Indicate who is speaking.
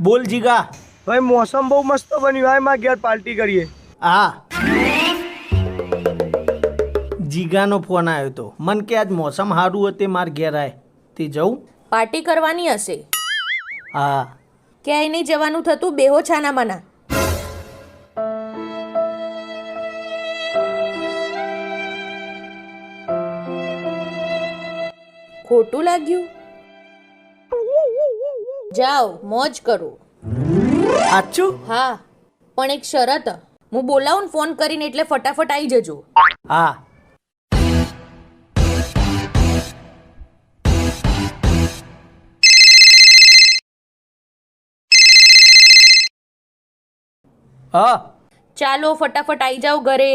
Speaker 1: બોલ જીગા.
Speaker 2: ભાઈ મોસમ બહુ મસ્ત બન્યું. હોયમાં ઘેર પાર્ટી કરીએ.
Speaker 1: હા. જીગાનો ફોન આવ્યો તો. મન કે આજ મોસમ સારું હતું માર ઘેર આય. તે જવું
Speaker 3: પાર્ટી કરવાની હશે.
Speaker 1: હા.
Speaker 3: ક્યાંય નહીં જવાનું થતું બેહો છાના મના ખોટું લાગ્યું? જાઓ મોજ કરો.
Speaker 1: આચું
Speaker 3: હા પણ એક શરત હું બોલાવું ને ફોન કરીને એટલે ફટાફટ આવી જજો.
Speaker 1: હા. હા.
Speaker 3: ચાલો ફટાફટ આવી જાઓ ઘરે.